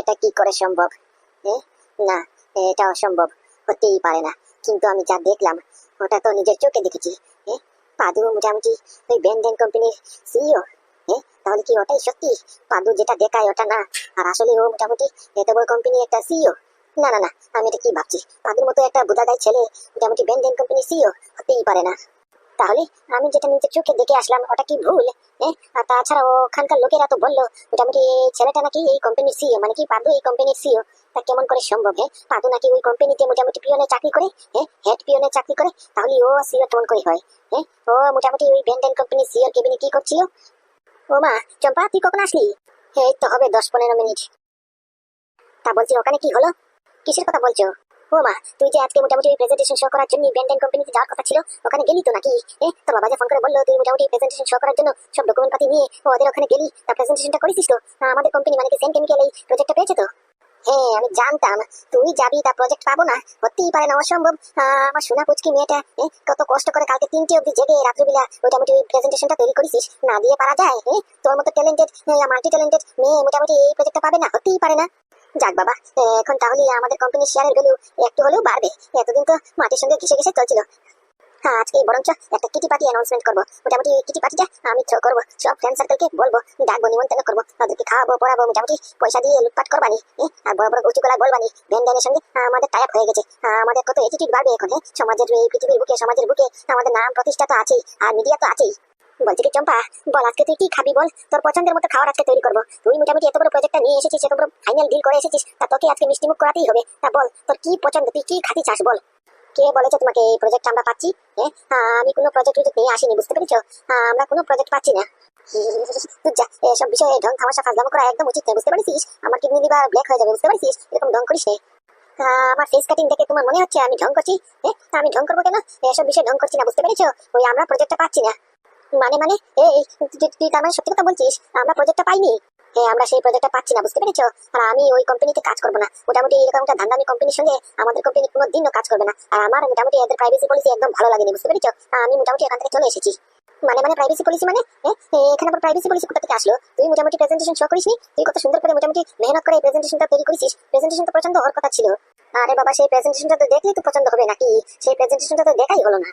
এটা কি করে সম্ভব? না এটা অসম্ভব। হতেই পারে না। কিন্তু আমি যা দেখলাম, ওটা তো নিজের চোখে দেখেছি। পাদু মোটামুটি ওই ব্যান্ডেন কোম্পানির সিইও তাহলে কি ওটাই সত্যি? পাদু যেটা দেখায় ওটা না? আর আসলে ও মোটামুটি এত বড় কোম্পানি একটা সিইও না না না, আমি এটা কি ভাবছি? পাদুর মতো একটা বুদাদাই ছেলে মোটামুটি ব্যান্ডেন কোম্পানি সিইও হতেই পারে না। তাহলে আমি যেটা নিজের চোখে দেখে আসলাম, ওটা কি ভুল? হ্যাঁ? তাছাড়া ওখানকার লোকেরা তো বলল, মোটামুটি ছেলেটা নাকি এই কোম্পানির সিও মানে কি পাদু এই কোম্পানির সিও তা কেমন করে সম্ভব হ্যাঁ? পাদু নাকি ওই কোম্পানিতে মোটামুটি পিয়নের চাকরি করে হ্যাঁ? হেড পিয়নের চাকরি করে, তাহলে ও সিও কেমন করে হয় হ্যাঁ? ও মোটামুটি ওই ব্যান্ডেন কোম্পানির সিওর কেবিনে কি করছিল? ও মা, চম্পা, তুই কখন আসলি? এই তো হবে দশ পনেরো মিনিট। তা বলছি, ওখানে কি হলো? কিসের কথা বলছো? ও মা, তুই যে আজকে মোটামুটি প্রেজেন্টেশন শো করার জন্য ব্যান্ডেন কোম্পানিতে যাওয়ার কথা ছিল, ওখানে গেলি তো নাকি? এ তোর বাবা ফোন করে বলল, তুই মোটামুটি প্রেজেন্টেশন শো করার জন্য সব ডকুমেন্ট পাতি নিয়ে ওদের ওখানে গেলি, তা প্রেজেন্টেশনটা করেছিস তো? আমাদের কোম্পানি মানে কি সেন কেমিক্যাল এই প্রজেক্টটা পেয়েছে তো? হ্যাঁ আমি জানতাম। তুই যাবি তা প্রজেক্ট পাবো না? হতেই পারে না, অসম্ভব। আমার সোনা পুচকি মেয়েটা কত কষ্ট করে কালকে তিনটে অব্দি জেগে রাত্রিবেলা মোটামুটি ওই প্রেজেন্টেশনটা তৈরি করেছিস। না দিয়ে পারা যায় তোর মতো ট্যালেন্টেড মাল্টি ট্যালেন্টেড মেয়ে মোটামুটি এই প্রজেক্টটা পাবে না? হতেই পারে না। যাক বাবা এখন তাহলে আমাদের কোম্পানির শেয়ারের ভ্যালু একটু হলেও বাড়বে। এতদিন তো মাটির সঙ্গে ঘিসে ঘিসে চলছিল। হ্যাঁ আজকে বরঞ্চ একটা কিটি পার্টি অ্যানাউন্সমেন্ট করব। মোটামুটি কিটি পার্টিটা আমি থ্রো করব। সব ফ্রেন্ড সার্কেলকে বলব, ডাকবো, নিমন্ত্রণ করব। তাদেরকে খাওয়াবো, পড়াবো, মোটামুটি পয়সা দিয়ে লুটপাট করবানি আর বড় বড় উঁচু গলায় বলবানি ব্যান্ডানের সঙ্গে আমাদের টাইপ হয়ে গেছে। আমাদের কত এটিটিউড বাড়বে এখন হ্যাঁ? সমাজের এই পৃথিবীর বুকে, সমাজের বুকে, আমাদের নাম প্রতিষ্ঠা তো আছেই, আর মিডিয়া তো আছেই। বলছি কি, চম্পা, বল, আজকে তুই কি খাবি বল? তোর পছন্দের মতো খাবার আজকে তৈরি করব। তুই মোটামুটি এত বড় প্রজেক্টটা নিয়ে এসেছিস, এত বড় ফাইনাল ডিল করে এসেছিস, তা তোকে আজকে মিষ্টি মুখ করাতেই হবে। তা বল, তোর কি পছন্দ? তুই কি খাতি চাস বল? কে বলেছে তোমাকে এই প্রজেক্ট আমরা পাচ্ছি? হ্যাঁ? আমি কোনো প্রজেক্ট প্রজেক্ট নিয়ে আসিনি, বুঝতে পেরেছ? আমরা কোনো প্রজেক্ট পাচ্ছি না। এসব বিষয়ে ঢং থামাশা ফাজলামো করা একদম উচিত বুঝতে পারছিস? আমার কিডনি লিভার ব্ল্যাক হয়ে যাবে, বুঝতে পারছিস? এরকম ঢং করিস আমার ফেস কাটিং দেখে তোমার মনে হচ্ছে আমি ঢং করছি? হ্যাঁ? আমি ঢং করব কেন? এসব বিষয়ে ঢং করছি না, বুঝতে পেরেছ? ওই আমরা প্রজেক্টটা পাচ্ছি না। মানে মানে তুই- তার মানে সত্যি কথা বলছিস? আমরা প্রজেক্টটা পাইনি। হ্যাঁ আমরা সেই প্রজেক্টটা পাচ্ছি না, বুঝতে পেরেছ? আর আমি ওই কোম্পানিতে কাজ করব না। মোটামুটি এরকম একটা ধান্দামি কোম্পানির সঙ্গে আমাদের কোম্পানি কোনো দিনও কাজ করবে না। আর আমার মোটামুটি এদের প্রাইভেসি পলিসি একদম ভালো লাগেনি, বুঝতে পেরেছ? আমি মোটামুটি এখান থেকে চলে এসেছি। মানে মানে প্রাইভেসি পলিসি মানে এখানে আবার প্রাইভেসি পলিসি কোথা থেকে আসলো? তুই মোটামুটি প্রেজেন্টেশন শো করিসনি? তুই কত সুন্দর করে মোটামুটি মেহনত করে প্রেজেন্টেশনটা তৈরি করেছিস? প্রেজেন্টেশন তো পছন্দ হওয়ার কথা ছিল। আরে বাবা, সেই প্রেজেন্টেশনটা তো দেখলেই তো পছন্দ হবে নাকি? সেই প্রেজেন্টেশনটা তো দেখাই হলো না।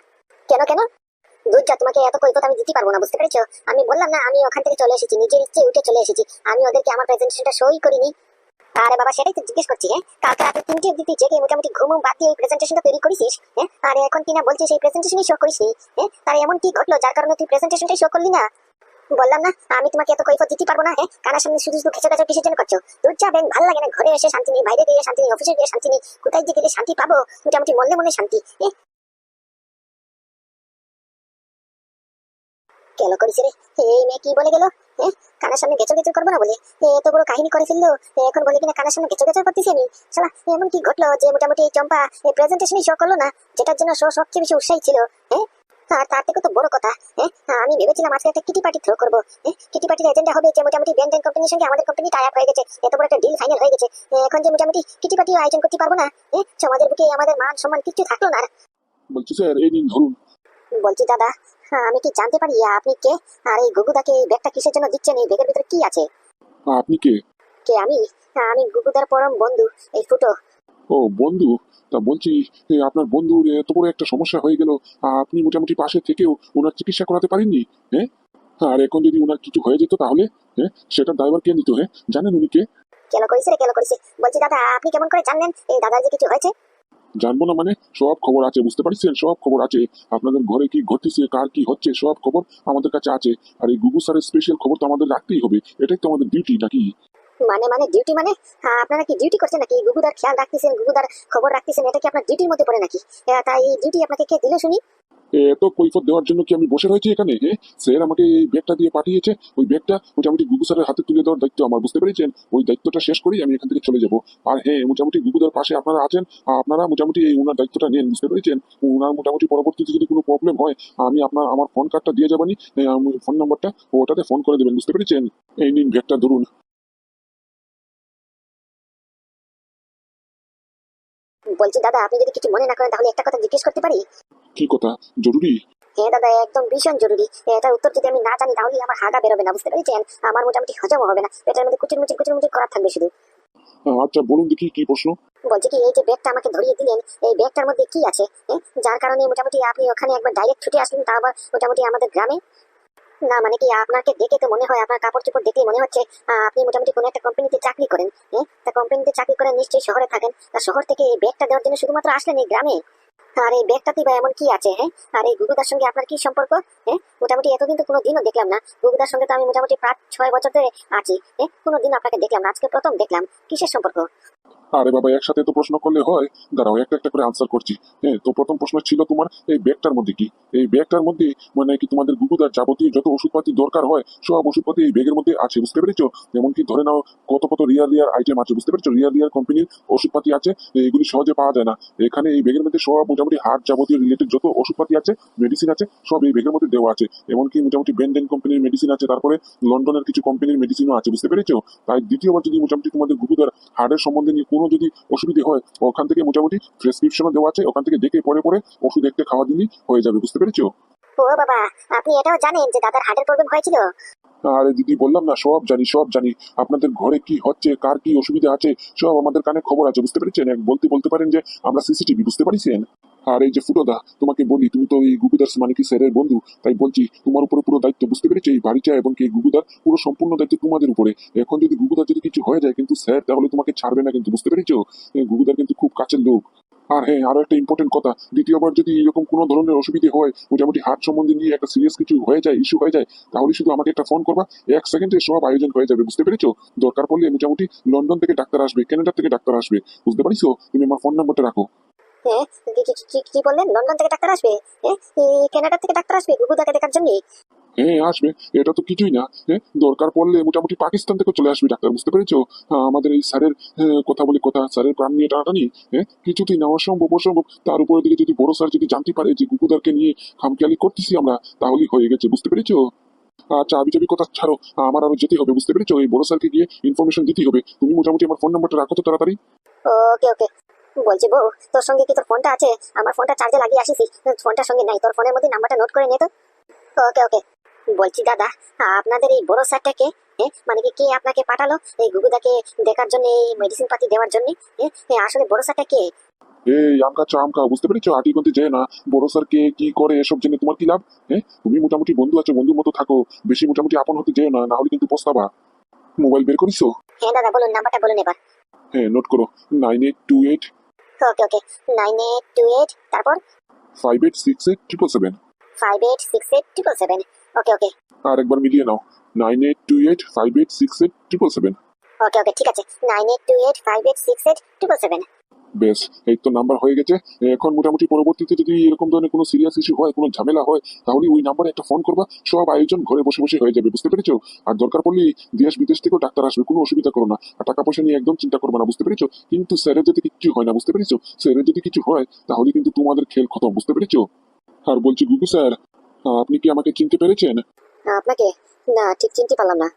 কেন কেন? দুধটা তোমাকে এত কৈফত আমি দিতে পারব না, বুঝতে পেরেছ? আমি বললাম, না, আমি ওখান থেকে চলে এসেছি, নিজের ইচ্ছে উঠে চলে এসেছি। আমি ওদেরকে আমার প্রেজেন্টেশনটা সই করিনি। আরে বাবা, সেটাই তো জিজ্ঞেস করছি হ্যাঁ? কালকে রাতে তিনটে অব্দি তুই জেগে মোটামুটি ঘুম বাদ দিয়ে ওই প্রেজেন্টেশনটা তৈরি করিস হ্যাঁ? আর এখন কিনা বলছিস সেই প্রেজেন্টেশনই শো করিসনি হ্যাঁ? তার এমন কি ঘটলো যার কারণে তুই প্রেজেন্টেশনটাই শো করলি না? বললাম, না, আমি তোমাকে এত কৈফত দিতে পারব না হ্যাঁ? কানার সামনে শুধু শুধু খেচে খেচে কিসের জন্য করছ? তোর যা ব্যাংক ভালো লাগে না, ঘরে এসে শান্তি নেই, বাইরে গিয়ে শান্তি নেই অফিসে গিয়ে শান্তি নেই, কোথায় গেলে শান্তি পাবো? মোটামুটি মনে মনে শান্তি কেন করিস রে? এই মেয়ে কি বলে গেল? হ্যাঁ? কানের সামনে গেচো গেচো করব না বলে? এত বড় কাহিনী করে ফেলল এখন বলে কিনা কানের সামনে গেচো গেচো করতেছি আমি? শালা এমন কি ঘটলো যে মোটামুটি চম্পা এই প্রেজেন্টেশনই শো করল না? যেটার জন্য শো সবচেয়ে বেশি উৎসাহী ছিল হ্যাঁ? আর তার থেকে তো বড় কথা হ্যাঁ? আমি ভেবেছিলাম আজকে একটা কিটি পার্টি থ্রো করব কিটি পার্টির এজেন্ডা হবে যে মোটামুটি ব্যান্ডেন কোম্পানির সঙ্গে আমাদের কোম্পানি টাই আপ হয়ে গেছে। এত বড় একটা ডিল ফাইনাল হয়ে গেছে। এখন যে মোটামুটি কিটি পার্টি আয়োজন করতে পারব না হ্যাঁ? সমাজের বুকে আমাদের মান সম্মান কিচ্ছু থাকল না বলছি স্যার এই নিন ধরুন। বলছি দাদা আমি কি জানতে পারি আপনি কে? আর এই গুগুদাকে এই ব্যাগটা কিসের জন্য দিচ্ছেন? এই ব্যাগের ভিতরে কি আছে? আপনি কে? কে আমি? হ্যাঁ, আমি গুগুদার পরম বন্ধু এই ফুটো। ও বন্ধু? তা বলছি আপনার বন্ধুর এত বড় একটা সমস্যা হয়ে গেল আপনি মোটামুটি পাশে থেকেও ওনার চিকিৎসা করাতে পারেননি হ্যাঁ? আর এখন যদি ওনার কিছু হয়ে যেত তাহলে হ্যাঁ সেটা ড্রাইভার কে নিত হ্যাঁ? জানেন উনি কে? কেন করিস রে কেন করিস বলছি দাদা আপনি কেমন করে জানলেন? এই দাদার যে কিছু হয়েছে? জানব না মানে? সব খবর আছে, বুঝতে পারছেন? সব খবর আছে। আপনাদের ঘরে কি ঘটতেছে? কার কি হচ্ছে? সব খবর আমাদের কাছে আছে। আর এই গুগু স্যারের স্পেশাল খবর তো আমাদের রাখতেই হবে। এটাই তো আমাদের ডিউটি নাকি? মানে মানে ডিউটি মানে আপনারা কি ডিউটি করছেন নাকি? গুগুদার খেয়াল রাখতেছেন, গুগুদার খবর রাখতেছেন, এটা কি আপনার ডিউটির মধ্যে পড়ে নাকি? তাই এই ডিউটি আপনাকে কে দিল শুনি? এত কৈফত দেওয়ার জন্য কি আমি বসে রয়েছি এখানে? স্যার আমাকে এই ব্যাগটা দিয়ে পাঠিয়েছে। ওই ব্যাগটা মোটামুটি গুগু স্যারের হাতে তুলে দেওয়ার দায়িত্ব আমার, বুঝতে পেরেছেন? ওই দায়িত্বটা শেষ করেই আমি এখান থেকে চলে যাব। আর হ্যাঁ মোটামুটি গুগুদার পাশে আপনারা আছেন আপনারা মোটামুটি এই ওনার দায়িত্বটা নেন, বুঝতে পেরেছেন? ওনার মোটামুটি পরবর্তীতে যদি কোনো প্রবলেম হয়, আমি আপনার, আমার ফোন কার্ডটা দিয়ে যাবানি ফোন নাম্বারটা ওটাতে ফোন করে দেবেন, বুঝতে পেরেছেন? এই নিন ব্যাগটা ধরুন। বলছি দাদা আপনি যদি কিছু মনে না করেন তাহলে একটা কথা জিজ্ঞেস করতে পারি? কি কথা? জরুরি? হ্যাঁ দাদা একদম ভীষণ জরুরি। এটার উত্তর যদি আমি না জানি তাহলে আমার হাগা বেরোবে না বুঝতে পেরেছেন? আমার মোটামুটি হজমও হবে না। পেটের মধ্যে কুচির মুচির কুচির মুচির করার থাকবে শুধু। আচ্ছা বলুন দেখি কি প্রশ্ন। বলছি কি এই যে ব্যাগটা আমাকে ধরিয়ে দিলেন এই ব্যাগটার মধ্যে কি আছে? এ? যার কারণে মোটামুটি আপনি ওখানে একবার ডাইরেক্ট ছুটে আসলেন তা আবার মোটামুটি আমাদের গ্রামে। না মানে কি আপনাকে দেখে তো মনে হয় আপনার কাপড় চোপড় দেখলে মনে হচ্ছে আপনি মোটামুটি কোনো একটা কোম্পানিতে চাকরি করেন হ্যাঁ তা কোম্পানিতে চাকরি করে নিশ্চয়ই শহরে থাকেন, তা শহর থেকে এই ব্যাগটা দেওয়ার জন্য শুধুমাত্র আসলেন এই গ্রামে? আর এই ব্যাগটাতে বা এমন কি আছে হ্যাঁ? আর এই গুগুদার সঙ্গে আপনার কি সম্পর্ক হ্যাঁ মোটামুটি এতদিন তো কোনো দিনও দেখলাম না গুগুদার সঙ্গে তো আমি মোটামুটি পাঁচ ছয় বছর ধরে আছি হ্যাঁ কোনো দিন আপনাকে দেখলাম না, আজকে প্রথম দেখলাম, কিসের সম্পর্ক? আরে বাবা, একসাথে তো প্রশ্ন করলে হয়। দাঁড়াও, একটা একটা করে আনসার করছি। হ্যাঁ তো প্রথম প্রশ্ন ছিল তোমার এই ব্যাগটার মধ্যে কি? এই ব্যাগটার মধ্যে মানে কি তোমাদের গুগুদার যাবতীয় যত ওষুধপাতি দরকার হয়, সব ওষুধপাতি এই ব্যাগের মধ্যে আছে, বুঝতে পেরেছ? যেমন কি ধরে নাও, কত কত রিয়ার রিয়ার আইটেম আছে, বুঝতে পেরেছ? রিয়ার রিয়ার কোম্পানির ওষুধপাতি আছে এগুলি সহজে পাওয়া যায় না। এখানে এই ব্যাগের মধ্যে সব মোটামুটি হার্ট যাবতীয় রিলেটেড যত ওষুধপাতি আছে মেডিসিন আছে, সব এই ব্যাগের মধ্যে দেওয়া আছে। এমনকি মোটামুটি বেন্ডেন কোম্পানির মেডিসিন আছে, তারপরে লন্ডনের কিছু কোম্পানির মেডিসিনও আছে, বুঝতে পেরেছ? তাই দ্বিতীয়বার যদি মোটামুটি তোমাদের গুগুদার হার্টের সম্বন্ধে নিয়ে কোনো যদি অসুবিধে হয় ওখান থেকে মোটামুটি প্রেসক্রিপশনও দেওয়া আছে ওখান থেকে দেখে পরে পরে ওষুধ একটা খাওয়া দিলেই হয়ে যাবে বুঝতে পেরেছ? ও বাবা আপনি এটাও জানেন যে দাদার হার্টের প্রবলেম হয়েছিল? আরে দিদি বললাম না সব জানি সব জানি। আপনাদের ঘরে কি হচ্ছে কার কি অসুবিধা আছে সব আমাদের কানে খবর আছে বুঝতে পেরেছেন? এক বলতে বলতে পারেন যে আমরা সিসিটিভি বুঝতে পারিছেন? আর এই যে ফুটোদা, তোমাকে বলি, তুমি তো এই গুগুদার মানে কি স্যারের বন্ধু, তাই বলছি, তোমার উপরে পুরো দায়িত্ব বুঝতে পেরেছ? এই বাড়িটা এবং এই গুগুদার পুরো সম্পূর্ণ দায়িত্ব তোমাদের উপরে। এখন যদি গুগুদার যদি কিছু হয়ে যায়, কিন্তু স্যার, তাহলে তোমাকে ছাড়বে না কিন্তু, বুঝতে পেরেছ? গুগুদার কিন্তু খুব কাছের লোক। আর হ্যাঁ আরও একটা ইম্পর্টেন্ট কথা, দ্বিতীয়বার যদি এরকম কোনো ধরনের অসুবিধে হয়, মোটামুটি হার্ট সম্বন্ধে নিয়ে একটা সিরিয়াস কিছু হয়ে যায় ইস্যু হয়ে যায়, তাহলে শুধু আমাকে একটা ফোন করবা, এক সেকেন্ডে সব আয়োজন হয়ে যাবে, বুঝতে পেরেছ? দরকার পড়লে মোটামুটি লন্ডন থেকে ডাক্তার আসবে কানাডা থেকে ডাক্তার আসবে, বুঝতে পারিছো তুমি আমার ফোন নাম্বারটা রাখো। হ্যাঁ কি- বললেন? লন্ডন থেকে ডাক্তার আসবে? হ্যাঁ কানাডা থেকে ডাক্তার আসবে? গুগুদাকে দেখার জন্য? হ্যাঁ আসবে? এটা তো কিছুই না হ্যাঁ? দরকার পড়লে মোটামুটি পাকিস্তান থেকে চলে আসবে ডাক্তার বুঝতে পেরেছ? আমাদের এই স্যারের কথা বলি কথা স্যারের প্রাণ নিয়ে টানাটানি হ্যাঁ? কিছুতেই না অসম্ভব অসম্ভব। তার উপরে দিকে যদি বড় স্যার যদি জানতে পারে যে কুকুদারকে নিয়ে খামখেয়ালি করতেছি আমরা তাহলেই হয়ে গেছে বুঝতে পেরেছ? আচ্ছা আবি চাবি কথা ছাড়ো আমার আরও যেতে হবে বুঝতে পেরেছ? এই বড় স্যারকে গিয়ে ইনফরমেশন দিতে হবে। তুমি মোটামুটি আমার ফোন নাম্বারটা রাখো তো তাড়াতাড়ি। ওকে ওকে বলছি বউ তোর সঙ্গে কি তোর ফোনটা আছে? আমার ফোনটা চার্জে লাগিয়ে আসিছি ফোনটার সঙ্গে নাই। তোর ফোনের মধ্যে নাম্বারটা নোট করে নে তো। ওকে ওকে। বলছি দাদা আপনাদের এই বড় স্যারটাকে হ্যাঁ মানে কি কে আপনাকে পাঠালো? এই গুগুদাকে দেখার জন্য এই মেডিসিন পাতি দেওয়ার জন্য হ্যাঁ আসলে বড় স্যারটা কে? এই আমকা চা আমকা বুঝতে পেরেছ? আটি করতে যায় না বড় স্যার কে কি করে এসব জেনে তোমার কি লাভ? হ্যাঁ তুমি মোটামুটি বন্ধু আছো বন্ধুর মতো থাকো। বেশি মোটামুটি আপন হতে যেও না না হলে কিন্তু পস্তাবা। মোবাইল বের করিছো হ্যাঁ দাদা বলুন নাম্বারটা বলুন এবার হ্যাঁ নোট করো। Nine eight two eight okay okay nine eight two eight তারপর five eight six eight triple seven five eight six eight triple seven okay okay আর একবার মিলিয়ে নাও। Nine eight two eight five eight six eight triple seven okay okay ঠিক আছে। Nine eight two eight five eight six eight triple seven বেশ, এই তো number হয়ে গেছে। এখন মোটামুটি পরবর্তীতে যদি এরকম ধরনের কোনো সিরিয়াস ইস্যু হয়, কোনো ঝামেলা হয়, তাহলে ওই নাম্বারে একটা ফোন করবা। সব আয়োজন ঘরে বসে বসে হয়ে যাবে, বুঝতে পেরেছ? আর দরকার পড়লে দেশ বিদেশ থেকেও ডাক্তার আসবে, কোনো অসুবিধা করো না। আর টাকা পয়সা নিয়ে একদম চিন্তা করবে না, বুঝতে পেরেছ? কিন্তু স্যারের যদি কিছু হয় না, বুঝতে পেরেছ? স্যারের যদি কিছু হয়, তাহলে কিন্তু তোমাদের খেল খতম, বুঝতে পেরেছ? আর বলছি, গুগু স্যার, আপনি কি আমাকে চিনতে পেরেছেন? আপনাকে না ঠিক চিনতে পারলাম না।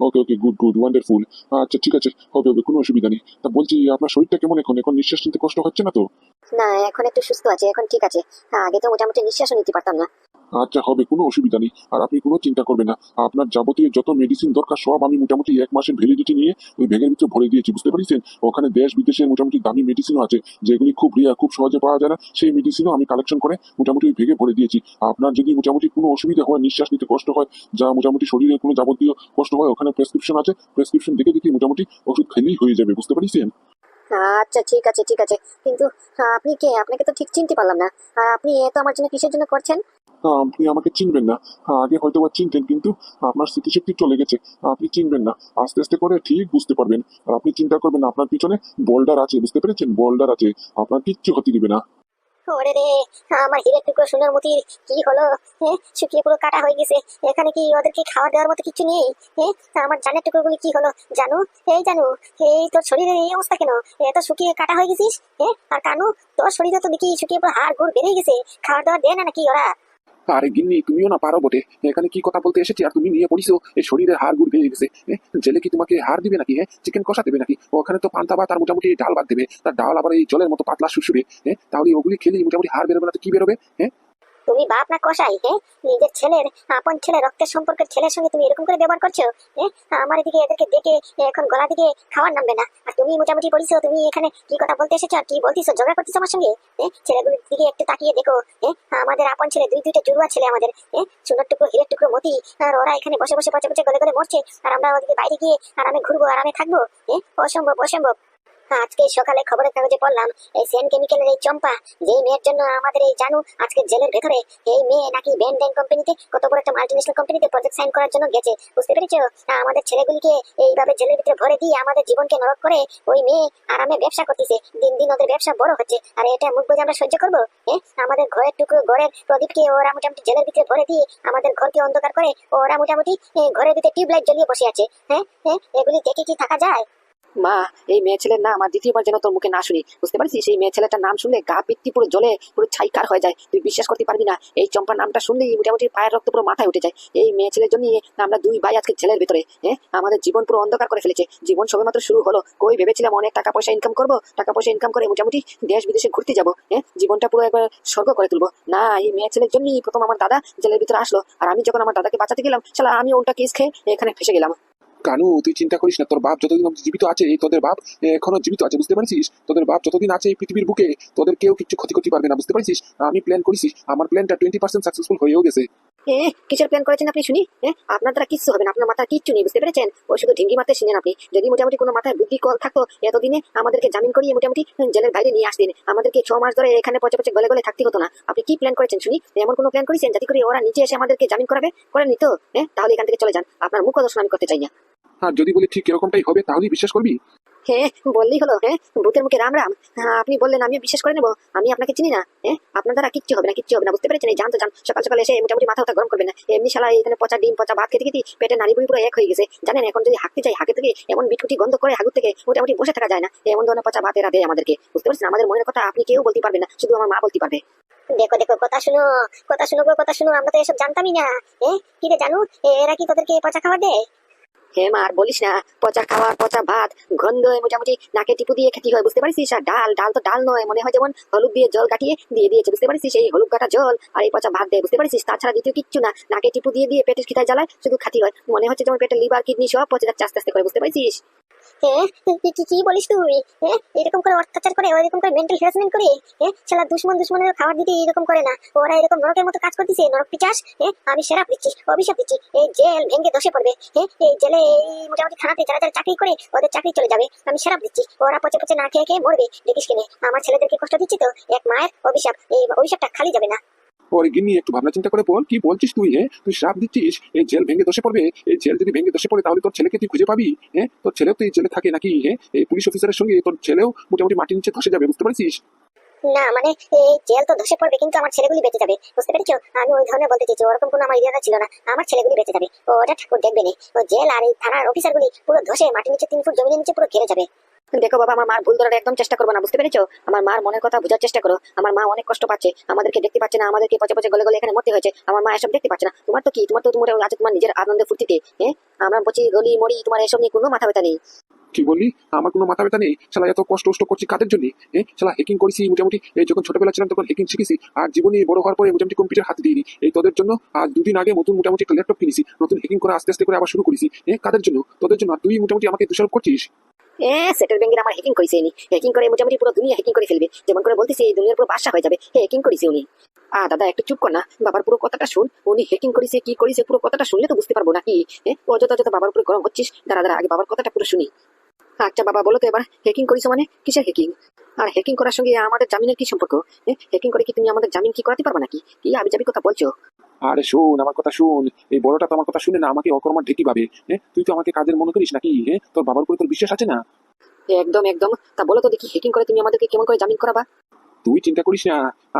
Okay okay good good wonderful আচ্ছা ঠিক আছে। হবে হবে কোনো অসুবিধা নেই। তা বলছি আপনার শরীরটা কেমন এখন? এখন নিঃশ্বাস নিতে কষ্ট হচ্ছে না তো? না এখন একটু সুস্থ আছে এখন ঠিক আছে। আগে তো মোটামুটি নিঃশ্বাসও নিতে পারতাম না। আচ্ছা হবে, কোনো অসুবিধা নেই। আর আপনি কোনো চিন্তা করবেন না। আপনার যাবতীয় যত মেডিসিন দরকার, সব আমি মোটামুটি এক মাসের ভ্যালিডিটি নিয়ে ওই ব্যাগের ভিতরে ভরে দিয়েছি, বুঝতে পারছেন? ওখানে দেশ বিদেশের মোটামুটি দামি মেডিসিনও আছে, যেগুলি খুব রিয়া, খুব সহজে পাওয়া যায় না, সেই মেডিসিনও আমি কালেকশন করে মোটামুটি ওই ভেগে ভরে দিয়েছি। আপনার যদি মোটামুটি কোনো অসুবিধা হয়, নিঃশ্বাস নিতে কষ্ট হয়, যা মোটামুটি শরীরে কোনো যাবতীয় কষ্ট হয়, ওখানে প্রেসক্রিপশন আছে প্রেসক্রিপশন দেখে দেখে মোটামুটি ওষুধ খেলেই হয়ে যাবে, বুঝতে পারছেন? আচ্ছা ঠিক আছে ঠিক আছে। কিন্তু আপনি কে? আপনাকে তো ঠিক চিনতে পারলাম না। আর আপনি এ তো আমার জন্য কিসের জন্য করছেন? আপনি আমাকে চিনবেন না। আগে হয়তো বা চিনতেন, কিন্তু আপনার স্মৃতিশক্তি চলে গেছে। আপনি চিনবেন না। আস্তে আস্তে করে ঠিক বুঝতে পারবেন। আর আপনি চিন্তা করবেন আপনার পিছনে বোল্ডার আছে, বুঝতে পেরেছেন? বোল্ডার আছে। আপনার কিচ্ছু ক্ষতি দিবে না। ওরে রে, আমার হিরের টুকরো সোনার মতির কি হলো? হ্যাঁ শুকিয়ে পুরো কাটা হয়ে গেছে। এখানে কি ওদেরকে খাওয়া দেওয়ার মতো কিছু নেই? হ্যাঁ আমার জানের টুকরোগুলি কি হলো? জানু এই জানু এই তোর শরীরের এই অবস্থা কেন? এত শুকিয়ে কাটা হয়ে গেছিস? হ্যাঁ আর কানু, তোর শরীরে তো দেখি শুকিয়ে পুরো হাড় গুড় বেড়ে গেছে। খাওয়া দাওয়া দেয় না নাকি ওরা। আরে গিন্নি, তুমিও না পারো বটে। এখানে কি কথা বলতে এসেছি? আর তুমি নিয়ে পড়িছো? এই শরীরে হাড় গুড় ভেঙে গেছে। জেলে কি তোমাকে হার দিবে নাকি হ্যাঁ চিকেন কষা দেবে নাকি? ওখানে তো পান্তা বা তার মোটামুটি ডাল বাদ দেবে। তার ডাল আবার এই জলের মতো পাতলা শুশুরে হ্যাঁ তাহলে ওগুলি খেলে মোটামুটি হাড় বেরোবে না তো কি বেরোবে? হ্যাঁ তুমি বাপ না কষাই হ্যাঁ? নিজের ছেলের, আপন ছেলে রক্তের সম্পর্কের ছেলের সঙ্গে তুমি এরকম করে ব্যবহার করছ হ্যাঁ? আমার এদিকে এদেরকে দেখে এখন গলা দিকে খাওয়ার নামবে না। আর তুমি মোটামুটি বলিছো তুমি এখানে কি কথা বলতে এসেছ আর কি বলতেছো? ঝগড়া করতেছো আমার সঙ্গে হ্যাঁ? ছেলেগুলোর দিকে একটু তাকিয়ে দেখো হ্যাঁ? আমাদের আপন ছেলে, দুই দুইটা জুড়ুয়া ছেলে আমাদের হ্যাঁ? সোনার টুকরো, হীরের টুকরো, মতি, আর ওরা এখানে বসে বসে পচে পচে গলে গলে মরছে। আর আমরা ওদিকে বাইরে গিয়ে আরামে ঘুরবো, আরামে থাকব হ্যাঁ? অসম্ভব অসম্ভব। আজকে সকালে খবরের কাগজে পড়লাম, এই সেন কেমিক্যালের এই চম্পা, যেই মেয়ের জন্য আমাদের এই জানু আজকে জেলের ভেতরে, এই মেয়ে নাকি ব্যান্ডেন কোম্পানিতে কত বড় একটা মাল্টিনেশনাল কোম্পানিতে প্রজেক্ট সাইন করার জন্য গেছে, বুঝতে পেরেছ? আমাদের ছেলেগুলিকে এইভাবে জেলের ভিতরে ভরে দিয়ে আমাদের জীবনকে নরক করে ওই মেয়ে আরামে ব্যবসা করতেছে, দিন দিন ওদের ব্যবসা বড় হচ্ছে, আর এটা মুখ বুঝে আমরা সহ্য করব? হ্যাঁ আমাদের ঘরের টুকরো ঘরের প্রদীপকে ওরা মোটামুটি জেলের ভিতরে ভরে দিয়ে আমাদের ঘরকে অন্ধকার করে ওরা মোটামুটি ঘরের ভিতরে টিউবলাইট জ্বলিয়ে বসে আছে হ্যাঁ হ্যাঁ এগুলি দেখে কি থাকা যায়? মা, এই মেয়ে ছেলের নাম আর দ্বিতীয়বার যেন তোর মুখে না শুনি। বুঝতে পারছিস? সেই মেয়ে ছেলেটার নাম শুনলে গা পিত্তি পুরো জলে পুরো ছাইকার হয়ে যায়। তুই বিশ্বাস করতে পারবি না, এই চম্পা নামটা শুনলেই মোটামুটি পায়ের রক্ত পুরো মাথায় উঠে যায়। এই মেয়ে ছেলের জন্য আমরা দুই ভাই আজকে জেলের ভিতরে হ্যাঁ? আমাদের জীবন পুরো অন্ধকার করে ফেলেছে। জীবন সবেমাত্র শুরু হলো। কই ভেবেছিলাম অনেক টাকা পয়সা ইনকাম করব? টাকা পয়সা ইনকাম করে মোটামুটি দেশ বিদেশে ঘুরতে যাব হ্যাঁ? জীবনটা পুরো একবার স্বর্গ করে তুলবো। না, এই মেয়ে ছেলের জন্যই প্রথম আমার দাদা জেলের ভিতরে আসলো। আর আমি যখন আমার দাদাকে বাঁচাতে গেলাম, শালা, আমি উল্টা কেস খেয়ে এখানে ফেসে গেলাম। কানু তুই চিন্তা করিস না তোর বাপ যতদিন জীবিত আছে তোদের বাপ এখনও জীবিত আছে বুঝতে পারছিস? তোদের বাপ যতদিন আছে এই পৃথিবীর বুকে তোদের কেউ কিছু ক্ষতি করতে পারবে না বুঝতে পারছিস? আমি প্ল্যান করেছি আমার প্ল্যানটা টোয়েন্টি পার্সেন্ট সাকসেসফুল হয়েও গেছে। এ কিসের প্ল্যান করেছেন আপনি শুনি? এ, আপনার দ্বারা কিচ্ছু হবে না আপনার মাথায় কিচ্ছু নেই বুঝতে পেরেছেন? ওই শুধু ঢিঙ্গি মারতে শুনেন আপনি। যদি মোটামুটি কোনো মাথায় বুদ্ধি কল থাকতো এতদিনে আমাদেরকে জামিন করিয়ে মোটামুটি জেলের বাইরে নিয়ে আসতেন। আমাদেরকে ছ মাস ধরে এখানে পচে পচে গলে গলে থাকতে হতো না। আপনি কি প্ল্যান করেছেন শুনি? এমন কোনো প্ল্যান করেছেন যাতে করে ওরা নিচে এসে আমাদেরকে জামিন করাবে? করে নিত হ্যাঁ তাহলে এখান থেকে চলে যান। আপনার মুখ দর্শন আমি করতে চাই না। আর যদি বলি ঠিক এরকমটাই হবে তাহলেই বিশ্বাস করবি? হ্যাঁ বললেই হলো হ্যাঁ ভূতের মুখে রাম রাম। হ্যাঁ, আপনি বললেন আমিও বিশ্বাস করে নেব। আমি আপনাকে চিনি না হ্যাঁ আপনার দ্বারা কিচ্ছু হবে না কিচ্ছু হবে না বুঝতে পেরেছেন? এই জানতো জান সকাল সকাল এসে মোটামুটি মাথা ব্যথা গরম করবেন না। এমনি শালা এখানে পচা ডিম পচা ভাত খেতে খেতে পেটে নারী বুড়ি পুরো এক হয়ে গেছে। জানেন এখন যদি হাঁকতে যাই হাঁকে থেকে এমন বিটকুটি গন্ধ করে হাগুর থেকে মোটামুটি বসে থাকা যায় না। এমন ধরনের পচা ভাত এরা দেয় আমাদেরকে বুঝতে পারছেন? আমাদের মনের কথা আপনি কেউ বলতে পারবেন না শুধু আমার মা বলতে পারবে। দেখো দেখো কথা শুনো কথা শুনো গো কথা শুনো আমরা তো এসব জানতামই না হ্যাঁ কি রে জানু? এরা কি তোদেরকে পচা খাবার দেয়? হে মা, আর বলিস না, পচা খাওয়ার পচা ভাত, গন্ধ মোটামুটি, নাকে টিপু দিয়ে খেতে হয়, বুঝতে পারছিস আর ডাল ডাল তো ডাল নয়, মনে হয় যেমন হলুদ দিয়ে জল কাটিয়ে দিয়ে দিয়েছে, বুঝতে পারছিস এই হলুদ কাটা জল আর এই পচা ভাত দেয়, বুঝতে পারছিস তাছাড়া দ্বিতীয় কিচ্ছু না, নাকে টিপু দিয়ে দিয়ে পেটের খিতায় জ্বালায়, শুধু খাতি হয়। মনে হচ্ছে যেমন পেটের লিভার কিডনি সব পচে যাচ্ছে, আস্তে আস্তে করে, বুঝতে পারছিস হ্যাঁ? কি বলিস তুই? হ্যাঁ? এরকম করে অত্যাচার করে এরকম করে মেন্টাল হ্যারাসমেন্ট করে হ্যাঁ? ছেলা দুশ্মন দুশ্মনের খাবার দিতে এরকম করে না। ওরা এরকম নরকের মতো কাজ করতেছে, নরক পিচাস হ্যাঁ? আমি সেরা অভিশাপ এই জেল ধসে পড়বে হ্যাঁ? এই জেলে এই মোটামুটি যারা যারা চাকরি করে, ওদের চাকরি চলে যাবে। আমি সেরা দিচ্ছি। ওরা পচে পচে না খেয়ে খেয়ে মরবে। দেখিস কিনে আমার ছেলেদেরকে কষ্ট দিচ্ছি তো? এক মায়ের অভিশাপ, এই অভিশাপটা খালি যাবে না। ওরে গিন্নি একটু ভাবনা চিন্তা করে বল, কি বলছিস তুই হ্যাঁ? তুই শ্রাপ দিচ্ছিস এই জেল ভেঙে ধসে পড়বে এই জেল যদি ভেঙে ধসে পড়ে তাহলে তোর ছেলেকে তুই খুঁজে পাবি হ্যাঁ? তোর ছেলেও তো এই জেলে থাকে নাকি হ্যাঁ? এই পুলিশ অফিসারের সঙ্গে তোর ছেলেও মোটামুটি মাটির নিচে ধসে যাবে, বুঝতে পারছিস? না মানে এই জেল তো ধসে পড়বে, কিন্তু আমার ছেলেগুলি বেঁচে যাবে, বুঝতে পেরেছ? আমি ওই ধরনের বলতে চেয়েছি ওরকম কোনো আমার ইরাদা ছিল না, আমার ছেলেগুলি বেঁচে যাবে। ওটা ঠাকুর দেখবে না। ও জেল আর এই থানার অফিসারগুলি পুরো ধসে, মাটির নিচে তিন ফুট জমিনের নিচে পুরো ঘিরে যাবে। দেখো বাবা, আমার মার ভুল ধরার একদম চেষ্টা করব না, বুঝতে পেরেছ? আমার মার মনের কথা বোঝার চেষ্টা করো। আমার মা অনেক কষ্ট পাচ্ছে, আমাদেরকে দেখতে পাচ্ছে না, আমাদেরকে পচে পচে গলে গলে এখানে মরতে হয়েছে। আমার মা এসব দেখতে পাচ্ছে না। তোমার তো কি? তোমার তো তোমার আছে তোমার নিজের আনন্দের ফুর্তিতে হ্যাঁ আমরা বলছি গলি, মরি, তোমার এসব নিয়ে কোনো মাথা ব্যথা নেই। কি বললি? আমার কোনো মাথা ব্যথা নেই? শালা, এত কষ্ট কষ্ট করছি কাদের জন্য হ্যাঁ শালা হ্যাকিং করেছি মোটামুটি। এই যখন ছোটবেলা ছিলাম তখন হ্যাকিং শিখেছি, আর জীবনে বড় হওয়ার পরে মোটামুটি কম্পিউটার হাতে দিইনি। এই তোদের জন্য আর দুদিন আগে নতুন মোটামুটি একটা ল্যাপটপ কিনেছি। নতুন হেকিং করে আস্তে আস্তে করে আবার শুরু করেছি হ্যাঁ কাদের জন্য? তোদের জন্য। আর তুই মোটামুটি আমাকে দোষারোপ করছিস? ব্যাংকের আমার হ্যাকিং করেছে হ্যাকিং করে মোটামুটি পুরো দুনিয়া হ্যাকিং করে ফেলবে। যেমন করে এই দুনিয়ার পুরো বাসা হয়ে যাবে। হ্যাকিং করেছে উনি। দাদা, একটু চুপ কর না। বাবার পুরো কথাটা শুন। উনি হ্যাকিং করেছে, কি করেছে, পুরো কথাটা শুনলে তো বুঝতে পারব নাকি হ্যাঁ অযথা বাবার উপরে গরম হচ্ছিস। দাঁড়া আগে বাবার কথাটা পুরো শুনি। আচ্ছা বাবা, বলো তো এবার হ্যাকিং করেছ মানে? কিসের হ্যাকিং আর হ্যাকিং করার সঙ্গে আমাদের জামিনের কি সম্পর্ক? হ্যাকিং করে কি তুমি আমাদের জামিন কি করাতে পারবে নাকি? কি আবি যাবি কথা বলছো? আরে শোন, আমার কথা শোন। এই বড়টা তো আমার কথা শুনে না, আমাকে অকর্মার ঢেকি পাবে। হ্যাঁ? তুই তো আমাকে কাজের মনে করিস নাকি? হ্যাঁ? তোর বাবার উপরে তোর বিশ্বাস আছে না? একদম একদম। তা বলো তো দেখি হেকিং করে তুমি আমাদেরকে কেমন করে জামিন করাবা? তুই চিন্তা করিস না।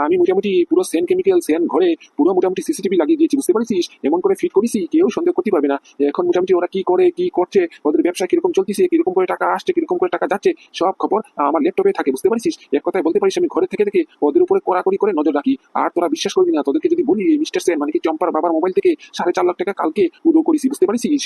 আমি মোটামুটি পুরো সেন কেমিক্যাল সেন ঘরে পুরো মোটামুটি সিসিটিভি লাগিয়ে দিয়েছি, বুঝতে পারছিস? এমন করে ফিট করেছি কেউ সন্দেহ করতে পারবে না। এখন মোটামুটি ওরা কি করে, কি করছে, ওদের ব্যবসা কীরকম চলতেছে, কীরকম করে টাকা আসছে, কীরকম করে টাকা যাচ্ছে, সব খবর আমার ল্যাপটপে থাকে, বুঝতে পারছিস? এক কথায় বলতে পারিস, আমি ঘরে থেকে থেকে ওদের উপরে কড়াকড়ি করে নজর রাখি। আর তোরা বিশ্বাস করবি না, তোদেরকে যদি বলি মিস্টার সেন মানে কি চম্পার বাবার মোবাইল থেকে সাড়ে চার লাখ টাকা কালকে উদো করেছি বুঝতে পারছিস?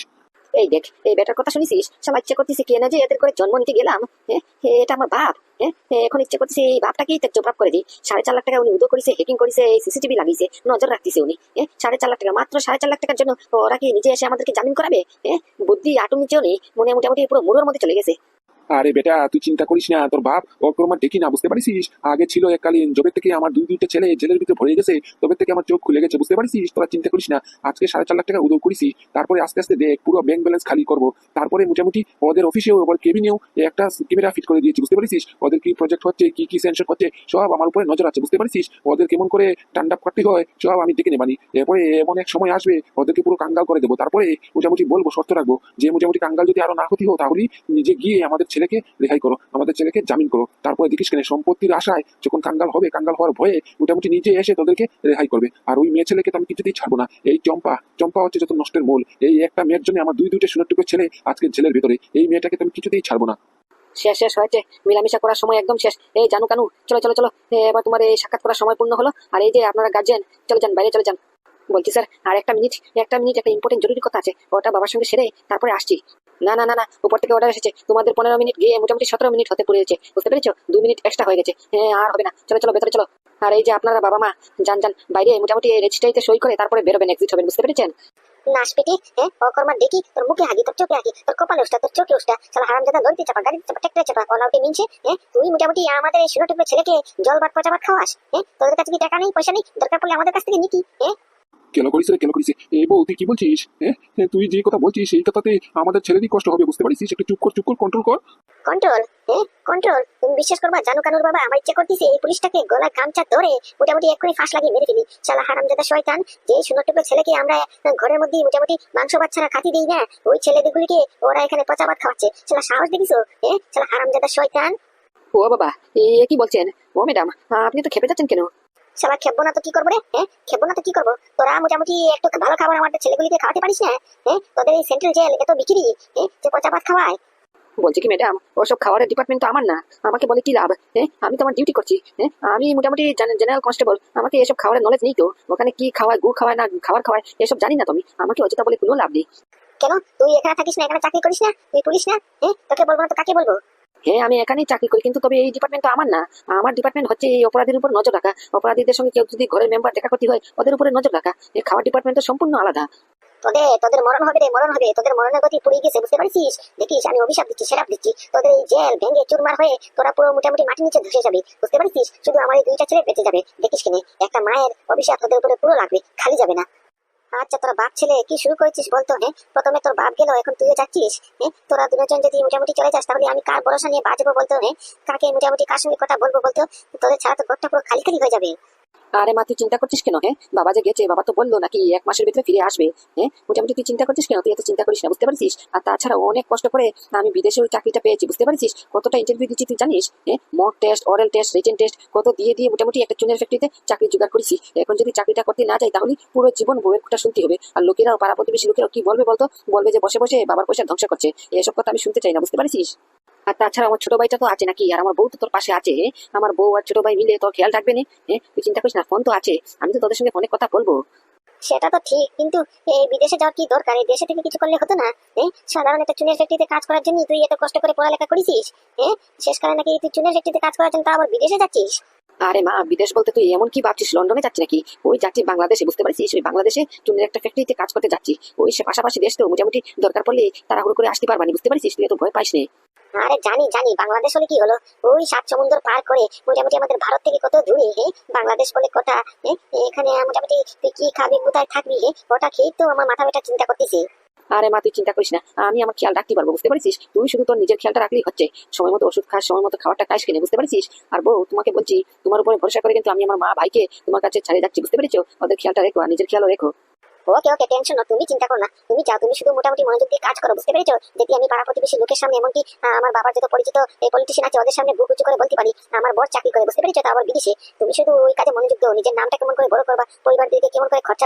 এই দেখ, এই বেটার কথা শুনিস সবাই ইচ্ছে করতেছে কে না যে এদের করে জন্ম নিতে গেলাম হ্যাঁ? এটা আমার বাপ হ্যাঁ? এখন ইচ্ছে করছে এই বাপটাকেই তার জবাব করে দিই। সাড়ে চার লাখ টাকা উনি উদো করেছে হেকিং করেছে, এই সিসিটিভি লাগিয়েছে, নজর রাখতেছে উনি হ্যাঁ? সাড়ে চার লাখ টাকা, মাত্র সাড়ে চার লাখ টাকার জন্য ওরা কি নিজে এসে আমাদেরকে জামিন করাবে হ্যাঁ? বুদ্ধি আটু নিচেও নেই মনে মোটামুটি পুরো মুড়োর মধ্যে চলে গেছে। আরে বেটা, তুই চিন্তা করিস না, তোর বাপ ওর তোর মা দেখি না, বুঝতে পারিস আগে ছিল এককালীন জবের থেকে আমার দুই দুইটা ছেলে জেলের ভিতরে ভরে গেছে, তবে থেকে আমার চোখ খুলে গেছে, বুঝতে পারিস তোরা চিন্তা করিস না, আজকে সাড়ে চার লাখ টাকা উদয় করিস তারপরে আস্তে আস্তে দেখ, পুরো ব্যাংক ব্যালেন্স খালি করব, তারপরে মোটামুটি ওদের অফিসেও ওদের কেবিনেও একটা ক্যামেরা ফিট করে দিয়েছি, বুঝতে পারিস ওদের কি প্রজেক্ট হচ্ছে, কি কি সেন্সর হচ্ছে সব আমার উপরে নজর আছে, বুঝতে পারিস ওদের কেমন করে টান্ড আপ করতে হয়, সব আমি দেখে নেবানি, এরপরে এমন এক সময় আসবে, ওদেরকে পুরো কাঙ্গাল করে দেবো, তারপরে মোটামুটি বলব, শর্ত রাখব, যে মোটামুটি কাঙ্গাল যদি আরও না ক্ষতি হো তাহলে নিজে গিয়ে আমাদের ছেলেকে রেহাই করো, আমাদের ছেলেকে জামিন করো। তারপরে দেখিস কেন সম্পত্তির আশায় যখন কাঙ্গাল হবে, কাঙ্গাল হওয়ার ভয়ে মোটামুটি নিজে এসে তোদেরকে রেহাই করবে। আর ওই মেয়ে ছেলেকে তো আমি কিছুতেই ছাড়বো না। এই চম্পা চম্পা হচ্ছে যত নষ্টের মূল। এই একটা মেয়ের জন্য আমার দুই দুইটা সোনার ছেলে আজকে জেলের ভিতরে। এই মেয়েটাকে তো আমি কিছুতেই ছাড়বো না। শেষ শেষ হয়েছে। মিলামিশা করার সময় একদম শেষ। এই জানু কানু, চলো চলো চলো। এবার তোমার এই সাক্ষাৎ করার সময় পূর্ণ হলো। আর এই যে আপনারা গার্জেন চলে যান, বাইরে চলে যান। বলছি স্যার আর একটা মিনিট একটা মিনিট একটা ইম্পর্টেন্ট জরুরি কথা আছে। ওটা বাবার সঙ্গে সেরে তারপরে আসছি। না না না না, উপর থেকে অর্ডার এসেছে। তোমাদের পনেরো মিনিট গিয়ে মোটামুটি সতেরো মিনিট হতে পড়েছে। বুঝতে পেরেছ? দু মিনিট এক্সট্রা হয়ে গেছে। হ্যাঁ আর হবে না। চলো চলো, ভেতরে চলো। আর এই যে আপনারা বাবা মা, যান যান, বাইরে মোটামুটি রেজিস্ট্রিতে সই করে তারপরে বেরোবেন এক্সিট হবেন, বুঝতে পেরেছেন? নাশপিটি হ্যাঁ দেখি, তোর মুখে হাগি, তোর চোখে হাগি, তোর কপালে উষ্টা তোর চোখে উষ্টা হারাম চাপা চাপা চাপা মিনছে হ্যাঁ তুই মোটামুটি আমাদের এই ছেলেকে জল বাট পচা ভাত খাওয়াস হ্যাঁ? তোদের কাছে কি টাকা নেই, পয়সা নেই? দরকার পড়লে আমাদের কাছ থেকে নিতি হ্যাঁ? কেন করিস রে? কেন করিস এই বউ তুই কি বলছিস? হ্যাঁ? হ্যাঁ, তুই যে কথা বলছিস সেই কথাতে আমাদের ছেলেরই কষ্ট হবে বুঝতে পারিস? একটু চুপ কর চুপ কর কন্ট্রোল কর। কন্ট্রোল হ্যাঁ কন্ট্রোল তুমি বিশ্বাস করবা জানু কানুর বাবা আমার ইচ্ছা করতেছে এই পুলিশটাকে গলা গামছা ধরে মোটামুটি এক্ষুনি ফাঁস লাগিয়ে মেরে ফেলি। শালা হারামজাদা শয়তান যে সুন্দরটুকু ছেলেকে আমরা ঘরের মধ্যে মোটামুটি মাংস বাচ্চারা খাতি দিই না ওই ছেলেদেরগুলিকে ওরা এখানে পচা ভাত খাওয়াচ্ছে। শালা সাহস দেখিছো হ্যাঁ? শালা হারামজাদা শয়তান। ও বাবা এ কি বলছেন? ও ম্যাডাম আপনি তো খেপে যাচ্ছেন কেন? শালা খেবো না তো কি করব রে? হ্যাঁ? খেবো না তো কি করব? তোরা মোটামুটি একটু ভালো খাবার আমাদের ছেলেগুলিকে খাওয়াতে পারিস না হ্যাঁ? তোদের এই সেন্ট্রাল জেল এত বিক্রি হ্যাঁ? যে পচা ভাত খাওয়ায়। বলছি কি ম্যাডাম ওসব খাবারের ডিপার্টমেন্ট তো আমার না। আমাকে বলে কি লাভ হ্যাঁ? আমি তো আমার ডিউটি করছি হ্যাঁ? আমি মোটামুটি জেনারেল কনস্টেবল আমাকে এসব খাবারের নলেজ নেই তো। ওখানে কি খাওয়ায় গু খাওয়ায় না খাবার খাওয়ায় এসব জানি না তুমি আমাকে অযথা বলে কোনো লাভ নেই। কেন? তুই এখানে থাকিস না এখানে চাকরি করিস না তুই পুলিশ না হ্যাঁ? তোকে বলব না তো কাকে বলব? হ্যাঁ আমি এখানেই চাকরি করি। কিন্তু তবে এই ডিপার্টমেন্ট তো আমার না। আমার ডিপার্টমেন্ট হচ্ছে এই অপরাধীর উপর নজর রাখা। অপরাধীদের সঙ্গে কেউ যদি ঘরের মেম্বার দেখা করতে হয়, ওদের উপরে নজর রাখা। এই খাবার ডিপার্টমেন্ট সম্পূর্ণ আলাদা। তোদের তোদের মরণ হবে রে, মরণ হবে। তোদের মরণের গতি পুড়ে গেছে, বুঝতে পারছিস? দেখিস, আমি অভিশাপ দিচ্ছি, সেরাপ দিচ্ছি। তোদের এই জেল ভেঙে চুরমার হয়ে তোরা পুরো মোটামুটি মাটির নিচে ধসে যাবে, বুঝতে পারছিস? শুধু আমার এই দুইটা ছেলে বেঁচে যাবে। দেখিস কিনে, একটা মায়ের অভিশাপ তোদের উপরে পুরো লাগবে, খালি যাবে না। আচ্ছা তোর বাপ ছেলে, কি শুরু করেছিস বলতো হ্যাঁ? প্রথমে তোর বাপ গেল, এখন তুইও যাচ্ছিস হ্যাঁ? তোরা দুজন যদি মোটামুটি চলে যাস, তাহলে আমি কার ভরসা নিয়ে বাঁচবো বলতো হ্যাঁ? কাকে মোটামুটি কার সঙ্গে কথা বলব বলতো? তোদের ছাড়া তো ঘরটা পুরো খালি খালি হয়ে যাবে। আরে মা, তুই চিন্তা করছিস কেন হ্যাঁ? বাবা যে গেছে, বাবা তো বলল নাকি এক মাসের ভিতরে ফিরে আসবে হ্যাঁ? মোটামুটি তুই চিন্তা করছিস কেন? তুই এত চিন্তা করিস না, বুঝতে পারছিস? আর তাছাড়া অনেক কষ্ট করে আমি বিদেশে ওই চাকরিটা পেয়েছি, বুঝতে পারছিস? কতটা ইন্টারভিউ দিচ্ছি তুই জানিস হ্যাঁ? Mock test oral test written test কত দিয়ে দিয়ে মোটামুটি একটা চুনের ফ্যাক্টরিতে চাকরি জোগাড় করেছি। এখন যদি চাকরিটা করতে না যাই, তাহলে পুরো জীবন বউয়ের কথা শুনতে হবে। আর লোকেরাও পাড়া প্রতিবেশী লোকেরাও কি বলবে বলতো? বলবে যে বসে বসে বাবার পয়সা ধ্বংস করছে। এসব কথা আমি শুনতে চাই না, বুঝতে পারছিস? আর তাছাড়া আমার ছোট ভাইটা তো আছে নাকি? আর আমার বউ তো তোর পাশে আছে? আমার বউ আর ছোট ভাই মিলে তোর খেয়াল রাখবে না হ্যাঁ তুই চিন্তা করিস না ফোন তো আছে। আমি তো তোদের সঙ্গে ফোনে কথা বলব। সেটা তো ঠিক কিন্তু এই বিদেশে যাওয়ার কি দরকার? এই দেশে থেকে কিছু করলে হতো না হ্যাঁ সাধারণ একটা চুনের ফ্যাক্টরিতে কাজ করার জন্য তুই এত কষ্ট করে পড়ালেখা করেছিস হ্যাঁ শেষকালে নাকি তুই চুনের ফ্যাক্টরিতে কাজ করার জন্য তা আবার বিদেশে যাচ্ছিস? আরে মা বিদেশ বলতে তুই এমন কি ভাবছিস? লন্ডনে যাচ্ছি নাকি? ওই যাচ্ছি বাংলাদেশে বুঝতে পারছিস? ওই বাংলাদেশে চুনের একটা ফ্যাক্টরিতে কাজ করতে যাচ্ছি। ওই সে পাশাপাশি দেশ তো মোটামুটি দরকার পড়লে তাড়াহুড়ো করে আসতে পারবানি বুঝতে পারছিস? তুই এত ভয় পাইস নে। আরে জানি জানি। বাংলাদেশ হলে কি হলো? ওই সাত সমুদ্র পার করে মোটামুটি আমাদের ভারত থেকে কত দূরে হ্যাঁ বাংলাদেশ বলে হ্যাঁ এখানে মোটামুটি তুই কি খাবি, কোথায় থাকবি হ্যাঁ ওটা খেয়ে তো আমার মাথা ব্যথা চিন্তা করতেছি। আরে মা, তুই চিন্তা করিস না। আমি আমার খেয়াল রাখতে পারব, বুঝতে পারছিস তুই শুধু তোর নিজের খেয়ালটা রাখলেই হচ্ছে। সময় মতো ওষুধ খাস সময় মতো খাবারটা খাস কিনে, বুঝতে পারছিস আর বউ, তোমাকে বলছি, তোমার উপরে ভরসা করে কিন্তু আমি আমার মা, ভাইকে তোমার কাছে ছাড়িয়ে যাচ্ছি, বুঝতে পেরেছ? ওদের খেয়ালটা রেখো আর নিজের খেয়ালও রেখো। ওকে ওকে টেনশন তুমি চিন্তা করো না। তুমি যাও, তুমি শুধু মোটামুটি মনোযোগ দিয়ে কাজ করো, বুঝতে পেরেছ? যদি আমি পাড়া প্রতিবেশী লোকের সামনে, এমনকি আমার বাবার যত পরিচিত, এই পলিটিশিয়ান আছে, ওদের সামনে বুক উঁচু করে বলতে পারি, আমার বর চাকরি করে, বুঝতে পেরেছ? তো আবার বিদেশে। তুমি শুধু ওই কাজে মনোযোগ দাও, নিজের নামটা কেমন করে বড় করবা পরিবার দিকে কেমন করে খরচা